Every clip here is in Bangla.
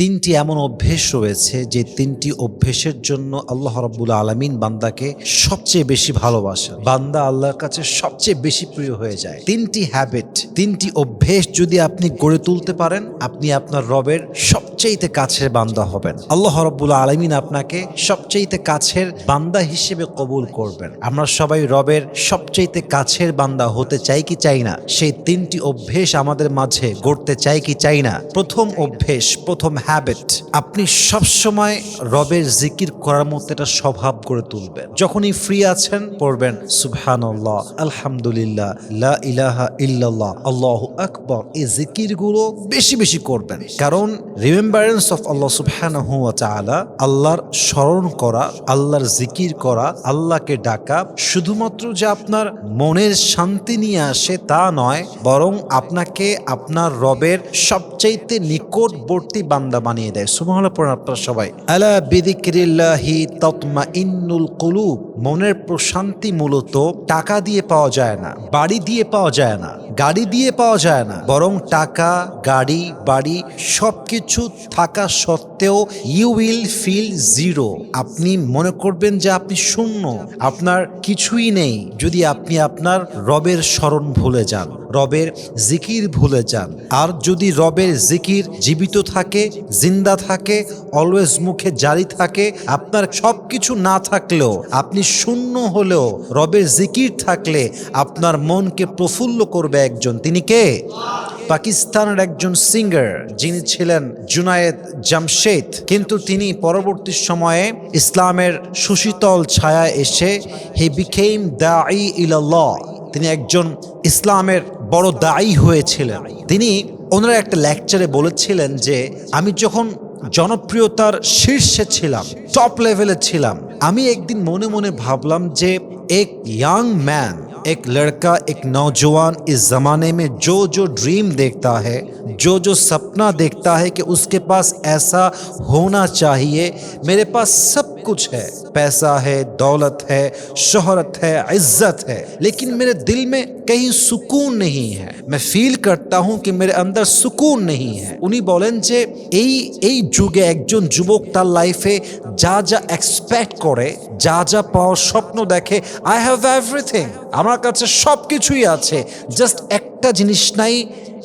তিনটি এমন অভ্যেস রয়েছে যে তিনটি অভ্যেসের জন্য আল্লাহ রাব্বুল আলমিন বান্দাকে সবচেয়ে বেশি ভালোবাসে বান্দা আল্লাহর কাছে সবচেয়ে বেশি প্রিয় হয়ে যায়। তিনটি হ্যাবিট তিনটি অভ্যেস যদি আপনি গড়ে তুলতে পারেন, আপনি আপনার রবের সবচেয়েতে কাছের বান্দা হবেন। আল্লাহ রাব্বুল আলমিন আপনাকে সবচেয়েতে কাছের বান্দা হিসেবে কবুল করবেন। আমরা সবাই রবের সবচেয়েতে কাছের বান্দা হতে চাই কি চাই না? সেই তিনটি অভ্যেস আমাদের মাঝে গড়তে চাই কি চাই না? প্রথম অভ্যেস, প্রথম হ্যাবিট আপনি সবসময় রবের জিকির করার মতো এটা স্বভাব করে তুলবেন। যখনই ফ্রি আছেন, পড়বেন, সুবহানাল্লাহ, আলহামদুলিল্লাহ, লা ইলাহা ইল্লাল্লাহ, আল্লাহু আকবার, এই জিকিরগুলো বেশি বেশি করবেন। কারণ রিমেম্বারেন্স অফ আল্লাহ সুবহানাহু ওয়া তাআলা, আল্লাহর স্মরণ করা, আল্লাহর জিকির করা, আল্লাহকে ডাকা, শুধুমাত্র যে আপনার মনের শান্তি নিয়ে আসে তা নয়, বরং আপনাকে আপনার রবের সবচাইতে নিকটবর্তী বান্দা বানিয়ে দেয়। সুবহানাল্লাহ, পড়েন আপনারা সবাই। আলা বিদিক্রিল্লাহি তৎমা ইন্নুল কুলুব। মনের প্রশান্তি মূলত টাকা দিয়ে পাওয়া যায় না, বাড়ি দিয়ে পাওয়া যায় না, গাড়ি দিয়ে পাওয়া যায় না। বরং টাকা, গাড়ি, বাড়ি সবকিছু থাকা সত্ত্বেও ইউ উইল ফিল জিরো আপনি মনে করবেন যে আপনি শূন্য, আপনার কিছুই নেই। যদি আপনি আপনার রবের স্মরণ ভুলে যান। রবের জিকির ভুলে যান। আর যদি রবের জিকির জীবিত থাকে, জিন্দা থাকে অলওয়েজ মুখে জারি থাকে, আপনার সব কিছু না থাকলেও, আপনি শূন্য হলেও রবের জিকির থাকলে আপনার মনকে প্রফুল্ল করবে একজন। তিনি কে? পাকিস্তানের একজন সিঙ্গার যিনি ছিলেন জুনায়েদ জামশেদ। কিন্তু তিনি পরবর্তী সময়ে ইসলামের সুশীতল ছায়া এসে হি বিকেম দাই ইলাল্লাহ তিনি একজন ইসলামের বড় দায়ী হয়েছিলেন। তিনি ওনারা একটা লেকচারে বলেছিলেন যে, আমি যখন জনপ্রিয়তার শীর্ষে ছিলাম টপ লেভেলে ছিলাম, আমি একদিন মনে মনে ভাবলাম যে, এক ইয়াং ম্যান एक लड़का एक नौजवान इस ज़माने में जो जो ड्रीम देखता है जो जो सपना देखता है कि उसके पास ऐसा होना चाहिए मेरे पास सब कुछ है पैसा है दौलत है शोहरत है इज्जत है लेकिन मेरे दिल में कहीं सुकून नहीं है मैं फील करता हूँ कि मेरे अंदर सुकून नहीं है উনি বলেন যে এই এই যুগে একজন যুবক তার লাইফে যা যা এক্সপেক্ট করে যা যা পাওয়ার স্বপ্ন দেখে আই হ্যাভ এভরিথিং আমার কাছে সব কিছুই আছে। জাস্ট একটা জিনিস নাই,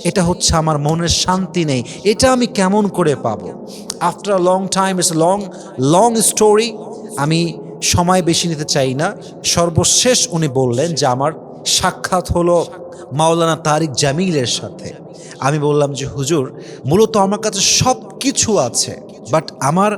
এটা হচ্ছে আমার মনের শান্তি নেই। এটা আমি কেমন করে পাবো? After long time it's long long story আমি সময় বেশি নিতে চাই না। সর্বশেষ উনি বললেন যে আমার সাক্ষাৎ হলো মাওলানা তারিক জামিলের সাথে। আমি বললাম যে, হুজুর, মূলত আমার কাছে সব কিছু আছে বাট আমার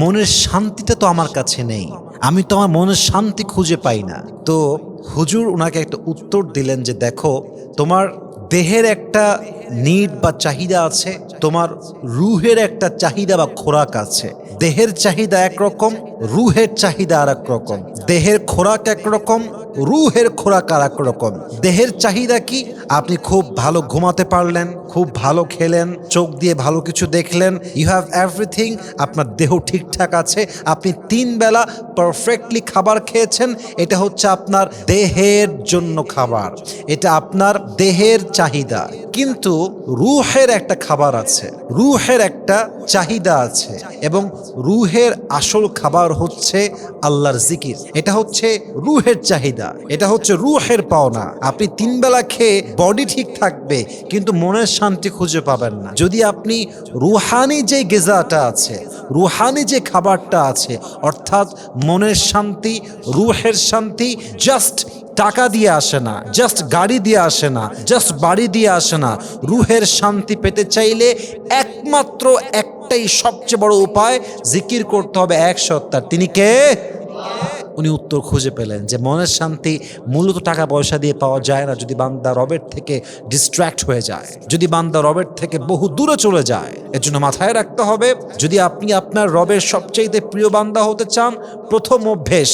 মনের শান্তিটা তো আমার কাছে নেই। আমি তো আমার মনের শান্তি খুঁজে পাই না। তো হুজুর ওনাকে একটা উত্তর দিলেন যে, দেখো, তোমার দেহের একটা নিড বা চাহিদা আছে, তোমার রুহের একটা চাহিদা বা খোরাক আছে। দেহের চাহিদা একরকম, রুহের চাহিদা আর রকম দেহের খোরাক একরকম, রুহের খোরাক আর রকম দেহের চাহিদা কি? আপনি খুব ভালো ঘুমাতে পারলেন, খুব ভালো খেলেন, চোখ দিয়ে ভালো কিছু দেখলেন ইউ হ্যাভ এভরিথিং আপনার দেহ ঠিকঠাক আছে, আপনি তিন বেলা পারফেক্টলি খাবার খেয়েছেন, এটা হচ্ছে আপনার দেহের জন্য খাবার। এটা আপনার দেহের চাহিদা। কিন্তু রুহের একটা খাবার আছে, রুহের একটা চাহিদা আছে এবং রুহের আসল খাবার হচ্ছে আল্লাহর জিকির। এটা হচ্ছে রুহের চাহিদা, এটা হচ্ছে রুহের পাওনা। আপনি তিন বেলা খেয়ে বডি ঠিক থাকবে, কিন্তু মনের শান্তি খুঁজে পাবেন না। যদি আপনি রুহানি যে গেজাটা আছে, রুহানি যে খাবারটা আছে, অর্থাৎ মনের শান্তি, রুহের শান্তি জাস্ট টাকা দিয়ে আসে না জাস্ট গাড়ি দিয়ে আসে না জাস্ট বাড়ি দিয়ে আসে না। রুহের শান্তি পেতে চাইলে একমাত্র একটাই সবচেয়ে বড় উপায়, জিকির করতে হবে এক সত্তার। তিনি কে? উনি উত্তর খুঁজে পেলেন যে মনের শান্তি মূলত টাকা পয়সা দিয়ে পাওয়া যায় না যদি বান্দা রবের থেকে ডিস্ট্র্যাক্ট হয়ে যায়, যদি বান্দা রবের থেকে বহু দূরে চলে যায়। এর জন্য মাথায় রাখতে হবে, যদি আপনি আপনার রবের সবচেয়ে প্রিয় বান্দা হতে চান, প্রথম অভ্যেস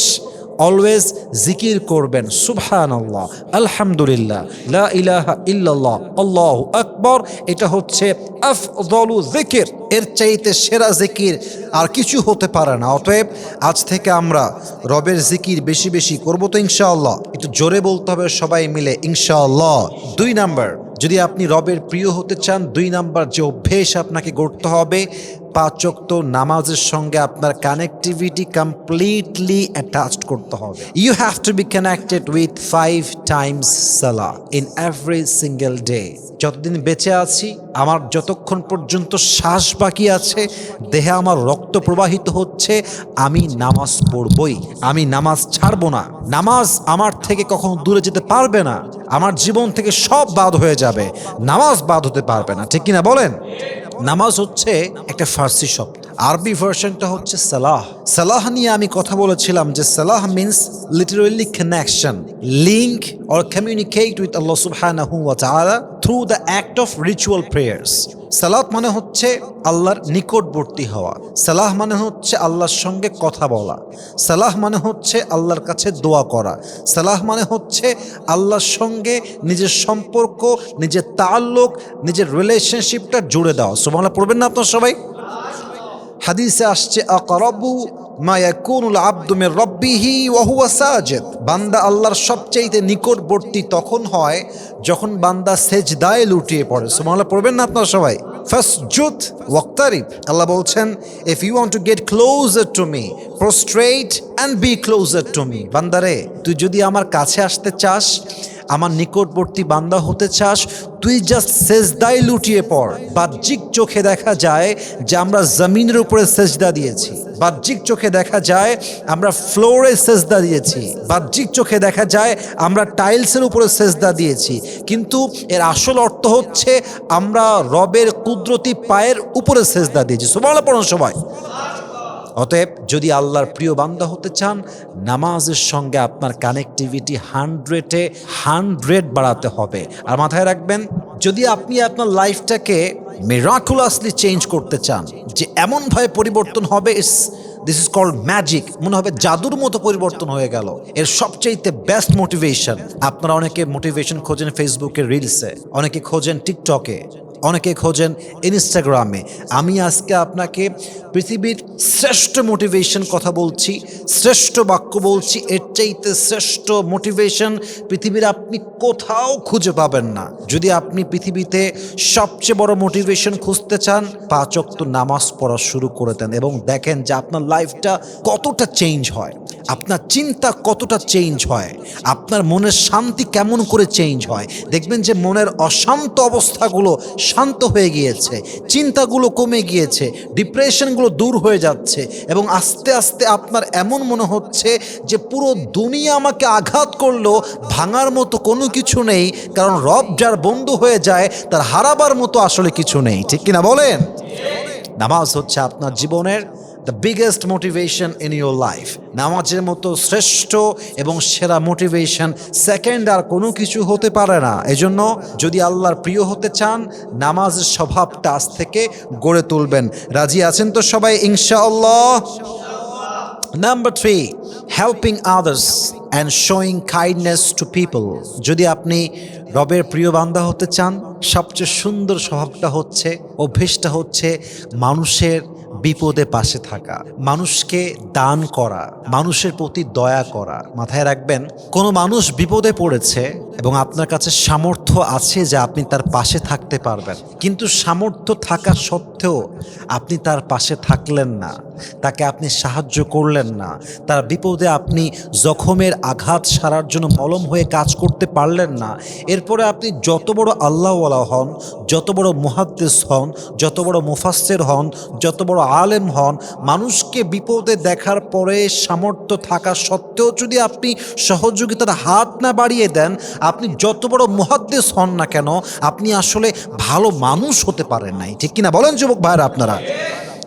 অলওয়েজ জিকির করবেন সুবহান আল্লাহ আলহামদুলিল্লাহ লা ইলাহা ইল্লাল্লাহ আল্লাহ আকবর এটা হচ্ছে আফদলু জিকির এর চাইতে সেরা জিকির আর কিছু হতে পারে না অতএব আজ থেকে আমরা রবের জিকির বেশি বেশি করব তো ইনশাআল্লাহ। একটু জোরে বলতে হবে সবাই মিলে ইনশাআল্লাহ। দুই নাম্বার, যদি আপনি রবের প্রিয় হতে চান, দুই নাম্বার যে অভ্যেস আপনাকে গড়তে হবে পাচক্ত নামাজের সঙ্গে আপনার কানেক্টিভিটি কমপ্লিটলি অ্যাটাচড করতে হবে। You have to be connected with five times salah in every single day যতদিন বেঁচে আছি, আমার যতক্ষণ পর্যন্ত শ্বাস বাকি আছে, দেহে আমার রক্ত প্রবাহিত হচ্ছে, আমি নামাজ পড়বই। আমি নামাজ ছাড়বো না। নামাজ আমার থেকে কখনো দূরে যেতে পারবে না। আমার জীবন থেকে সব বাদ হয়ে যাবে। নামাজ বাদ হতে পারবে না। ঠিক কিনা বলেন? নামাজ হচ্ছে একটা ফার্সি শব্দ। আরবি ভার্সনটা হচ্ছে সালাহ। সালাহ নিয়ে আমি কথা বলেছিলাম যে salah means literally connection link or communicate with Allah সুবহানাহু ওয়া তাআলা through the act of ritual prayers সালাত মানে হচ্ছে আল্লাহর নিকটবর্তী হওয়া। সালাহ মানে হচ্ছে আল্লাহর সঙ্গে কথা বলা। সালাহ মানে হচ্ছে আল্লাহর কাছে দোয়া করা। সালাহ মানে হচ্ছে আল্লাহর সঙ্গে নিজের সম্পর্ক, নিজের তাল্লুক নিজের রিলেশনশিপটা জুড়ে দেওয়া। সোমালা পড়বেন না আপনার সবাই? হাদিসে আসছে, আকরবু মায়াকুনুল আব্দুমের রব্বিহি ওহুয়া সাজেদ। বান্দা আল্লাহর সবচাইতে নিকটবর্তী তখন হয় যখন বান্দা সেজদায় লুটিয়ে পড়ে। সোমাল পড়বেন না আপনারা সবাই? ফার্স্ট জুত ওয়াক্তারিব। আল্লাহ বলছেন if you want to get closer to me prostrate and be closer to me বান্দারে, তুই যদি আমার কাছে আসতে চাস, আমার নিকটবর্তী বান্দা হতে চাস, তুই জাস্ট সেজদাই লুটিয়ে পড়। বাহ্যিক চোখে দেখা যায় যে আমরা জমিনের উপরে সেজদা দিয়েছি। বাহ্যিক চোখে দেখা যায় আমরা ফ্লোরে সেজদা দিয়েছি। বাহ্যিক চোখে দেখা যায় আমরা টাইলসের উপরে সেজদা দিয়েছি। কিন্তু এর আসল অর্থ হচ্ছে আমরা রবের কুদরতি পায়ের উপরে সেজদা দিয়েছি। সবাই পড়ুন সবাই। অতএব যদি আল্লাহর প্রিয় বান্দা হতে চান, নামাজের সঙ্গে আপনার কানেক্টিভিটি হান্ড্রেডে হান্ড্রেড বাড়াতে হবে। আর মাথায় রাখবেন, যদি আপনি আপনার লাইফটাকে মেরাকুলাসলি চেঞ্জ করতে চান, যে এমনভাবে পরিবর্তন হবে is this is called magic মনে হবে জাদুর মতো পরিবর্তন হয়ে গেল। এর সবচাইতে বেস্ট মোটিভেশন আপনারা অনেকে মোটিভেশন খোঁজেন ফেসবুকে রিলসে অনেকে খোঁজেন টিকটকে অনেকে খোঁজেন ইনস্টাগ্রামে আমি আজকে আপনাকে পৃথিবীর শ্রেষ্ঠ মোটিভেশন কথা বলছি, শ্রেষ্ঠ বাক্য বলছি, এর চাইতে শ্রেষ্ঠ মোটিভেশন পৃথিবীর আপনি কোথাও খুঁজে পাবেন না। যদি আপনি পৃথিবীতে সবচেয়ে বড় মোটিভেশন খুঁজতে চান, পাঁচ অক্ত নামাজ পড়া শুরু করে দেন এবং দেখেন যে আপনার লাইফটা কতটা চেঞ্জ হয়। আপনার চিন্তা কতটা চেঞ্জ হয়? আপনার মনের শান্তি কেমন করে চেঞ্জ হয়? দেখবেন যে মনের অশান্ত অবস্থাগুলো শান্ত হয়ে গিয়েছে, চিন্তাগুলো কমে গিয়েছে, ডিপ্রেশনগুলো দূর হয়ে যাচ্ছে এবং আস্তে আস্তে আপনার এমন মনে হচ্ছে যে পুরো দুনিয়া আমাকে আঘাত করল, ভাঙার মতো কোনো কিছু নেই, কারণ রব যার বন্ধু হয়ে যায়, তার হারাবার মতো আসলে কিছু নেই। ঠিক কিনা বলেন? নামাজ হচ্ছে আপনার জীবনের the biggest motivation in your life নামাজের মতো শ্রেষ্ঠ এবং সেরা মোটিভেশন সেকেন্ড আর কোনো কিছু হতে পারে না। এজন্য যদি আল্লাহর প্রিয় হতে চান, নামাজের স্বভাবটা আজ থেকে গড়ে তুলবেন। রাজি আছেন তো সবাই? ইনশাআল্লাহ। Number three helping others and showing kindness to people যদি আপনি রবের প্রিয় বান্দা হতে চান, সবচেয়ে সুন্দর স্বভাবটা হচ্ছে, অভ্যেসটা হচ্ছে মানুষের বিপদে পাশে থাকা, মানুষকে দান করা, মানুষের প্রতি দয়া করা। মাথায় রাখবেন, কোনো মানুষ বিপদে পড়েছে এবং আপনার কাছে সামর্থ্য আছে যে আপনি তার পাশে থাকতে পারবেন। কিন্তু সামর্থ্য থাকা সত্ত্বেও আপনি তার পাশে থাকলেন না। তাকে আপনি সাহায্য করলেন না। তার বিপদে আপনি জখমের আঘাত সারার জন্য মলম হয়ে কাজ করতে পারলেন না। এরপরে আপনি যত বড় আল্লাহওয়ালা হন, যত বড় মুহাদ্দেস হন, যত বড় মুফাসের হন, যত বড় আলেম হন, মানুষকে বিপদে দেখার পরে সামর্থ্য থাকা সত্ত্বেও যদি আপনি সহযোগিতার হাত না বাড়িয়ে দেন, আপনি যত বড় মুহাদ্দেস হন না কেন, আপনি আসলে ভালো মানুষ হতে পারেন নাই। ঠিক কিনা বলেন যুবক ভাইরা আপনারা?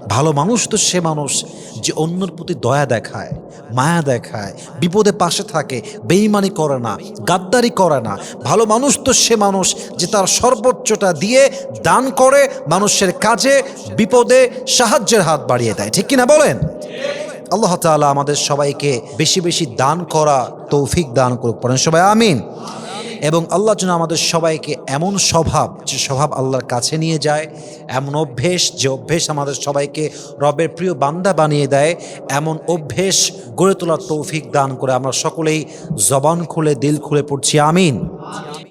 ভালো মানুষ তো সে মানুষ যে অন্যর প্রতি দয়া দেখায়, মায়া দেখায়, বিপদে পাশে থাকে বেইমানি করে না, গাদ্দারি করে না। ভালো মানুষ তো সে মানুষ যে তার সর্বোচ্চটা দিয়ে দান করে, মানুষের কাজে, বিপদে সাহায্যের হাত বাড়িয়ে দেয়। ঠিক কিনা বলেন? আল্লাহ তাআলা আমাদের সবাইকে বেশি বেশি দান করা তৌফিক দান করুক। পড়েন সবাই, আমিন। এবং আল্লাহ যেন আমাদের সবাইকে এমন স্বভাব, যে স্বভাব আল্লাহর কাছে নিয়ে যায়, এমন অভ্যেস, যে অভ্যেস আমাদের সবাইকে রবের প্রিয় বান্দা বানিয়ে দেয়, এমন অভ্যেস গড়ে তোলার তৌফিক দান করে আমরা সকলেই জবান খুলে, দিল খুলে পড়ছি, আমিন।